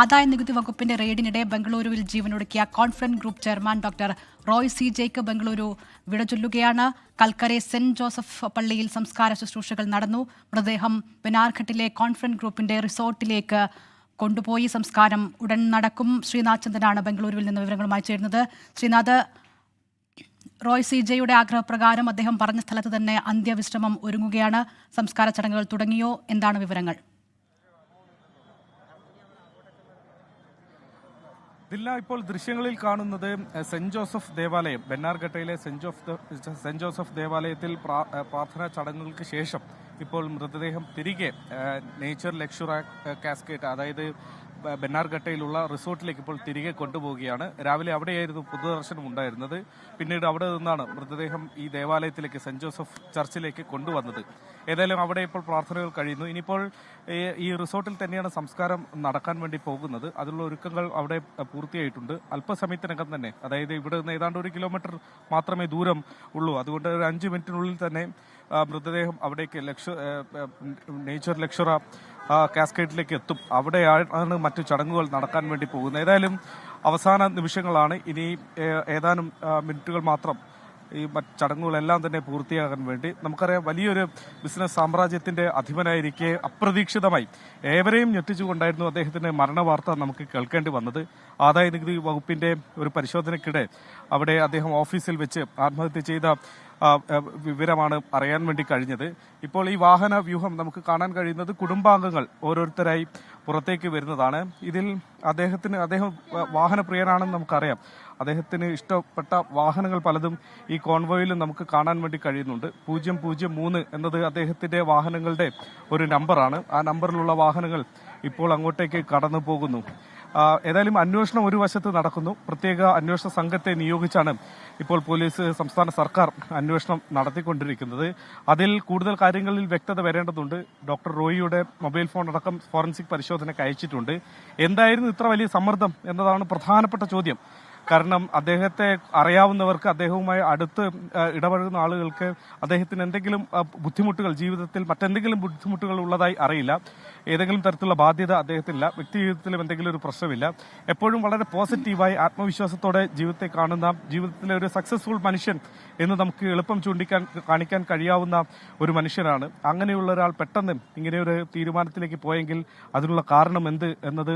ആദായ നികുതി വകുപ്പിന്റെ റെയ്ഡിനിടെ ബംഗളൂരുവിൽ ജീവനൊടുക്കിയ conference group chairman doctor Roy C Jake Bengaluru വിടചൊല്ലുകയാണ്. കൽക്കരെ സെന്റ് ജോസഫ് പള്ളിയിൽ സംസ്കാര ശുശ്രൂഷകൾ നടന്നു. മൃതദേഹം വെനാർഘട്ടിലെ കോൺഫറൻസ് ഗ്രൂപ്പിന്റെ റിസോർട്ടിലേക്ക് കൊണ്ടുപോയി സംസ്കാരം ഉടൻ നടക്കും. ശ്രീനാഥ് ചന്ദ്രനാണ് ബംഗളൂരുവിൽ നിന്ന് വിവരങ്ങളുമായി ചേരുന്നത്. ശ്രീനാഥ് റോയ് സി ജെയുടെ ആഗ്രഹപ്രകാരം അദ്ദേഹം പറഞ്ഞ സ്ഥലത്ത് തന്നെ അന്ത്യവിശ്രമം ഒരുങ്ങുകയാണ്. സംസ്കാര ചടങ്ങുകൾ തുടങ്ങിയോ? എന്താണ് വിവരങ്ങൾ? ഇതില്ല ഇപ്പോൾ ദൃശ്യങ്ങളിൽ കാണുന്നത് സെന്റ് ജോസഫ് ദേവാലയം ബെന്നാർഘട്ടയിലെ സെന്റ് ജോഫ് സെന്റ് ജോസഫ് ദേവാലയത്തിൽ പ്രാ- പ്രാർത്ഥനാ ചടങ്ങുകൾക്ക് ശേഷം ഇപ്പോൾ മൃതദേഹം തിരികെ നേച്ചർ ലക്ഷുറ കാസ്കേറ്റ് അതായത് ബെന്നാർഘട്ടയിലുള്ള റിസോർട്ടിലേക്ക് ഇപ്പോൾ തിരികെ കൊണ്ടുപോവുകയാണ്. രാവിലെ അവിടെയായിരുന്നു പൊതുദർശനം ഉണ്ടായിരുന്നത്. പിന്നീട് അവിടെ നിന്നാണ് മൃതദേഹം ഈ ദേവാലയത്തിലേക്ക് സെന്റ് ജോസഫ് ചർച്ചിലേക്ക് കൊണ്ടുവന്നത്. ഏതായാലും അവിടെ ഇപ്പോൾ പ്രാർത്ഥനകൾ കഴിയുന്നു. ഇനിയിപ്പോൾ ഈ റിസോർട്ടിൽ തന്നെയാണ് സംസ്കാരം നടക്കാൻ വേണ്ടി പോകുന്നത്. അതിലുള്ള ഒരുക്കങ്ങൾ അവിടെ പൂർത്തിയായിട്ടുണ്ട്. അല്പസമയത്തിനകം തന്നെ അതായത് ഇവിടെ നിന്ന് ഏതാണ്ട് ഒരു കിലോമീറ്റർ മാത്രമേ ദൂരം ഉള്ളൂ. അതുകൊണ്ട് ഒരു അഞ്ച് മിനിറ്റിനുള്ളിൽ തന്നെ മൃതദേഹം അവിടേക്ക് ലക്ഷ നേച്ചർ ലക്ഷറ ആ, കാസ്കേഡിലേക്ക് എത്തും. അവിടെയാണ് മറ്റു ചടങ്ങുകൾ നടക്കാൻ വേണ്ടി പോകുന്നത്. ഏതായാലും അവസാന നിമിഷങ്ങളാണ്. ഇനി ഏതാനും മിനിറ്റുകൾ മാത്രം ഈ മറ്റ് ചടങ്ങുകളെല്ലാം തന്നെ പൂർത്തിയാകാൻ വേണ്ടി. നമുക്കറിയാം വലിയൊരു ബിസിനസ് സാമ്രാജ്യത്തിന്റെ അധിപനായിരിക്കെ അപ്രതീക്ഷിതമായി ഏവരെയും ഞെട്ടിച്ചുകൊണ്ടായിരുന്നു അദ്ദേഹത്തിന്റെ മരണ വാർത്ത നമുക്ക് കേൾക്കേണ്ടി വന്നത്. ആദായ നികുതി വകുപ്പിന്റെ ഒരു പരിശോധനയ്ക്കിടെ അവിടെ അദ്ദേഹം ഓഫീസിൽ വെച്ച് ആത്മഹത്യ ചെയ്ത വിവരമാണ് അറിയാൻ വേണ്ടി കഴിഞ്ഞത്. ഇപ്പോൾ ഈ വാഹന വ്യൂഹം നമുക്ക് കാണാൻ കഴിയുന്നത് കുടുംബാംഗങ്ങൾ ഓരോരുത്തരായി പുറത്തേക്ക് വരുന്നതാണ്. ഇതിൽ അദ്ദേഹത്തിന് അദ്ദേഹം വാഹനപ്രിയനാണെന്ന് നമുക്കറിയാം. അദ്ദേഹത്തിന് ഇഷ്ടപ്പെട്ട വാഹനങ്ങൾ പലതും ഈ കോൺവോയിലും നമുക്ക് കാണാൻ വേണ്ടി കഴിയുന്നുണ്ട്. പൂജ്യം പൂജ്യം മൂന്ന് എന്നത് അദ്ദേഹത്തിന്റെ വാഹനങ്ങളുടെ ഒരു നമ്പറാണ്. ആ നമ്പറിലുള്ള വാഹനങ്ങൾ ഇപ്പോൾ അങ്ങോട്ടേക്ക് കടന്നു പോകുന്നു ഏതായാലും അന്വേഷണം ഒരു വശത്ത് നടക്കുന്നു. പ്രത്യേക അന്വേഷണ സംഘത്തെ നിയോഗിച്ചാണ് ഇപ്പോൾ പോലീസ് സംസ്ഥാന സർക്കാർ അന്വേഷണം നടത്തിക്കൊണ്ടിരിക്കുന്നത്. അതിൽ കൂടുതൽ കാര്യങ്ങളിൽ വ്യക്തത വരേണ്ടതുണ്ട്. ഡോക്ടർ റോയിയുടെ മൊബൈൽ ഫോൺ അടക്കം ഫോറൻസിക് പരിശോധനയ്ക്ക് അയച്ചിട്ടുണ്ട്. എന്തായിരുന്നു ഇത്ര വലിയ സമ്മർദ്ദം എന്നതാണ് പ്രധാനപ്പെട്ട ചോദ്യം. കാരണം അദ്ദേഹത്തെ അറിയാവുന്നവർക്ക് അദ്ദേഹവുമായി അടുത്ത് ഇടപഴകുന്ന ആളുകൾക്ക് അദ്ദേഹത്തിന് എന്തെങ്കിലും ബുദ്ധിമുട്ടുകൾ ജീവിതത്തിൽ മറ്റെന്തെങ്കിലും ബുദ്ധിമുട്ടുകൾ ഉള്ളതായി അറിയില്ല. ഏതെങ്കിലും തരത്തിലുള്ള ബാധ്യത അദ്ദേഹത്തിനില്ല. വ്യക്തി ജീവിതത്തിലും എന്തെങ്കിലും ഒരു പ്രശ്നമില്ല. എപ്പോഴും വളരെ പോസിറ്റീവായി ആത്മവിശ്വാസത്തോടെ ജീവിതത്തെ കാണുന്ന ജീവിതത്തിലെ ഒരു സക്സസ്ഫുൾ മനുഷ്യൻ എന്ന് നമുക്ക് എളുപ്പം ചൂണ്ടിക്കാൻ കാണിക്കാൻ കഴിയാവുന്ന ഒരു മനുഷ്യനാണ്. അങ്ങനെയുള്ള ഒരാൾ പെട്ടെന്ന് ഇങ്ങനെ ഒരു തീരുമാനത്തിലേക്ക് പോയെങ്കിൽ അതിനുള്ള കാരണം എന്ത് എന്നത്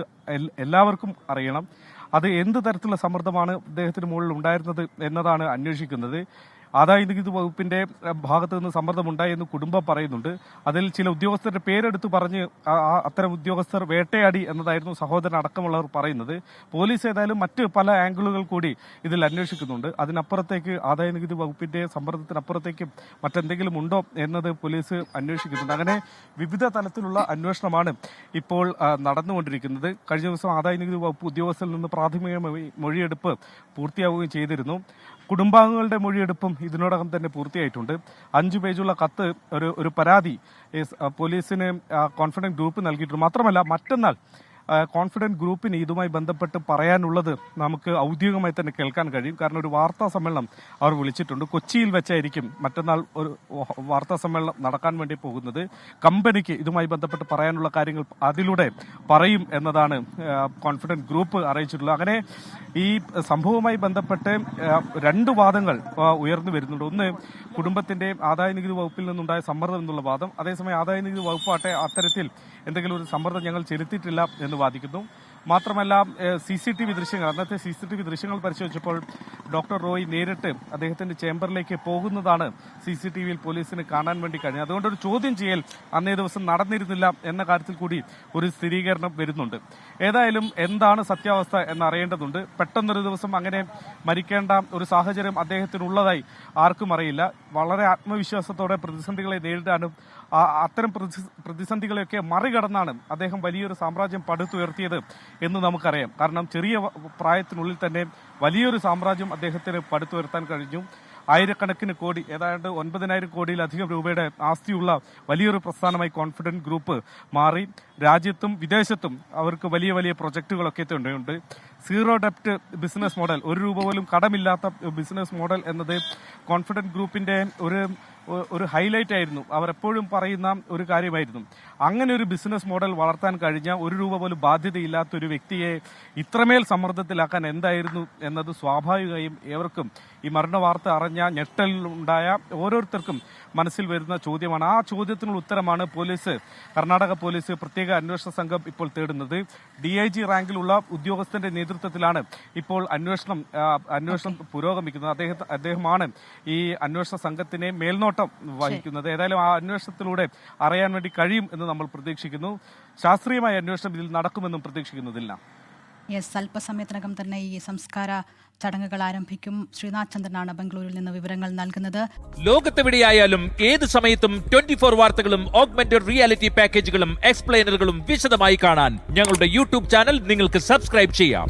എല്ലാവർക്കും അറിയണം. അത് എന്ത് തരത്തിലുള്ള സമ്മർദ്ദമാണ് അദ്ദേഹത്തിന് മുകളിൽ ഉണ്ടായിരുന്നത് എന്നതാണ് അന്വേഷിക്കുന്നത്. ആദായ നികുതി വകുപ്പിന്റെ ഭാഗത്തു നിന്ന് സമ്മർദ്ദമുണ്ടായി എന്ന് കുടുംബം പറയുന്നുണ്ട്. അതിൽ ചില ഉദ്യോഗസ്ഥരുടെ പേരെടുത്ത് പറഞ്ഞ് അത്തരം ഉദ്യോഗസ്ഥർ വേട്ടയാടി എന്നതായിരുന്നു സഹോദരൻ അടക്കമുള്ളവർ പറയുന്നത്. പോലീസ് ഏതായാലും മറ്റ് പല ആംഗിളുകൾ കൂടി ഇതിൽ അന്വേഷിക്കുന്നുണ്ട്. അതിനപ്പുറത്തേക്ക് ആദായ നികുതി വകുപ്പിന്റെ സമ്മർദ്ദത്തിനപ്പുറത്തേക്ക് മറ്റെന്തെങ്കിലും ഉണ്ടോ എന്നത് പോലീസ് അന്വേഷിക്കുന്നുണ്ട്. അങ്ങനെ വിവിധ തലത്തിലുള്ള അന്വേഷണമാണ് ഇപ്പോൾ നടന്നുകൊണ്ടിരിക്കുന്നത്. കഴിഞ്ഞ ദിവസം ആദായ നികുതി വകുപ്പ് ഉദ്യോഗസ്ഥരിൽ നിന്ന് പ്രാഥമിക മൊഴിയെടുപ്പ് പൂർത്തിയാവുകയും ചെയ്തിരുന്നു. കുടുംബാംഗങ്ങളുടെ മൊഴിയെടുപ്പും ഇതിനോടകം തന്നെ പൂർത്തിയായിട്ടുണ്ട്. അഞ്ചു പേജുള്ള കത്ത് ഒരു ഒരു പരാതി പോലീസിന് കോൺഫിഡൻസ് ഗ്രൂപ്പ് നൽകിയിട്ടുണ്ട്. മാത്രമല്ല മറ്റന്നാൾ കോൺഫിഡന്റ് ഗ്രൂപ്പിന് ഇതുമായി ബന്ധപ്പെട്ട് പറയാനുള്ളത് നമുക്ക് ഔദ്യോഗികമായി തന്നെ കേൾക്കാൻ കഴിയും. കാരണം ഒരു വാർത്താ സമ്മേളനം അവർ വിളിച്ചിട്ടുണ്ട്. കൊച്ചിയിൽ വെച്ചായിരിക്കും മറ്റന്നാൾ ഒരു വാർത്താ സമ്മേളനം നടക്കാൻ വേണ്ടി പോകുന്നത്. കമ്പനിക്ക് ഇതുമായി ബന്ധപ്പെട്ട് പറയാനുള്ള കാര്യങ്ങൾ അതിലൂടെ പറയും എന്നതാണ് കോൺഫിഡന്റ് ഗ്രൂപ്പ് അറിയിച്ചിട്ടുള്ളത്. അങ്ങനെ ഈ സംഭവവുമായി ബന്ധപ്പെട്ട് രണ്ട് വാദങ്ങൾ ഉയർന്നു വരുന്നുണ്ട്. ഒന്ന് കുടുംബത്തിന്റെ ആദായ നികുതി വകുപ്പിൽ നിന്നുണ്ടായ സമ്മർദ്ദം എന്നുള്ള വാദം. അതേസമയം ആദായ നികുതി വകുപ്പാട്ടെ അത്തരത്തിൽ എന്തെങ്കിലും ഒരു സമ്മർദ്ദം ഞങ്ങൾ ചെലുത്തിയിട്ടില്ല എന്ന് വാദിക്കുന്നു. മാത്രമല്ല സി സി ടി വി ദൃശ്യങ്ങൾ അന്നത്തെ സി സി ടി വി ദൃശ്യങ്ങൾ പരിശോധിച്ചപ്പോൾ ഡോക്ടർ റോയ് നേരിട്ട് അദ്ദേഹത്തിന്റെ ചേംബറിലേക്ക് പോകുന്നതാണ് സി സി ടി വിയിൽ പോലീസിന് കാണാൻ വേണ്ടി കഴിഞ്ഞത്. അതുകൊണ്ട് ഒരു ചോദ്യം ചെയ്യൽ അന്നേ ദിവസം നടന്നിരുന്നില്ല എന്ന കാര്യത്തിൽ കൂടി ഒരു സ്ഥിരീകരണം വരുന്നുണ്ട്. ഏതായാലും എന്താണ് സത്യാവസ്ഥ എന്നറിയേണ്ടതുണ്ട് പെട്ടെന്നൊരു ദിവസം അങ്ങനെ മരിക്കേണ്ട ഒരു സാഹചര്യം അദ്ദേഹത്തിനുള്ളതായി ആർക്കും അറിയില്ല. വളരെ ആത്മവിശ്വാസത്തോടെ പ്രതിസന്ധികളെ നേരിടാനും അത്തരം പ്രതിസന്ധികളെയൊക്കെ മറികടന്നാണ് അദ്ദേഹം വലിയൊരു സാമ്രാജ്യം പടുത്തുയർത്തിയത് എന്ന് നമുക്കറിയാം. കാരണം ചെറിയ പ്രായത്തിനുള്ളിൽ തന്നെ വലിയൊരു സാമ്രാജ്യം അദ്ദേഹത്തിന് പടുത്തുയർത്താൻ കഴിഞ്ഞു. ആയിരക്കണക്കിന് കോടി ഏതാണ്ട് ഒൻപതിനായിരം കോടിയിലധികം രൂപയുടെ ആസ്തിയുള്ള വലിയൊരു പ്രസ്ഥാനമായി കോൺഫിഡന്റ് ഗ്രൂപ്പ് മാറി. രാജ്യത്തും വിദേശത്തും അവർക്ക് വലിയ വലിയ പ്രൊജക്ടുകളൊക്കെ ഉണ്ട്. സീറോ ഡെപ്റ്റ് ബിസിനസ് മോഡൽ ഒരു രൂപ പോലും കടമില്ലാത്ത ബിസിനസ് മോഡൽ എന്നത് കോൺഫിഡന്റ് ഗ്രൂപ്പിന്റെ ഒരു ഒരു ഹൈലൈറ്റ് ആയിരുന്നു. അവർ എപ്പോഴും പറയുന്ന ഒരു കാര്യമായിരുന്നു. അങ്ങനെ ഒരു ബിസിനസ് മോഡൽ വളർത്താൻ കഴിഞ്ഞ ഒരു രൂപ പോലും ബാധ്യതയില്ലാത്ത ഒരു വ്യക്തിയെ ഇത്രമേൽ സമ്മർദ്ദത്തിലാക്കാൻ എന്തായിരുന്നു എന്നത് സ്വാഭാവികമായും ഏവർക്കും ഈ മരണ വാർത്ത അറിഞ്ഞ ഞെട്ടലുണ്ടായ ഓരോരുത്തർക്കും മനസ്സിൽ വരുന്ന ചോദ്യമാണ്. ആ ചോദ്യത്തിനുള്ള ഉത്തരമാണ് പോലീസ് കർണാടക പോലീസ് പ്രത്യേക അന്വേഷണ സംഘം ഇപ്പോൾ തേടുന്നത്. ഡി ഐ ജി റാങ്കിലുള്ള ഉദ്യോഗസ്ഥന്റെ നേതൃത്വത്തിലാണ് ഇപ്പോൾ അന്വേഷണം അന്വേഷണം പുരോഗമിക്കുന്നത്. അദ്ദേഹം അദ്ദേഹമാണ് ഈ അന്വേഷണ സംഘത്തിനെ മേൽനോട്ടം വഹിക്കുന്നത്. ഏതായാലും ആ അന്വേഷണത്തിലൂടെ അറിയാൻ വേണ്ടി കഴിയും എന്ന് നമ്മൾ പ്രതീക്ഷിക്കുന്നു. ശാസ്ത്രീയമായ അന്വേഷണം ഇതിൽ നടക്കുമെന്നും പ്രതീക്ഷിക്കുന്നതില്ല. യെസ് അല്പസമയത്തിനകം തന്നെ ഈ സംസ്കാര ചടങ്ങുകൾ ആരംഭിക്കും. ശ്രീനാഥ് ചന്ദ്രനാണ് ബംഗളൂരിൽ നിന്ന് വിവരങ്ങൾ നൽകുന്നത്. ലോകത്തെവിടെയായാലും ഏത് സമയത്തും ട്വന്റി ഫോർ വാർത്തകളും ഓഗ്മെന്റഡ് റിയാലിറ്റി പാക്കേജുകളും എക്സ്പ്ലെയിനറുകളും വിശദമായി കാണാൻ ഞങ്ങളുടെ യൂട്യൂബ് ചാനൽ നിങ്ങൾക്ക് സബ്സ്ക്രൈബ് ചെയ്യാം.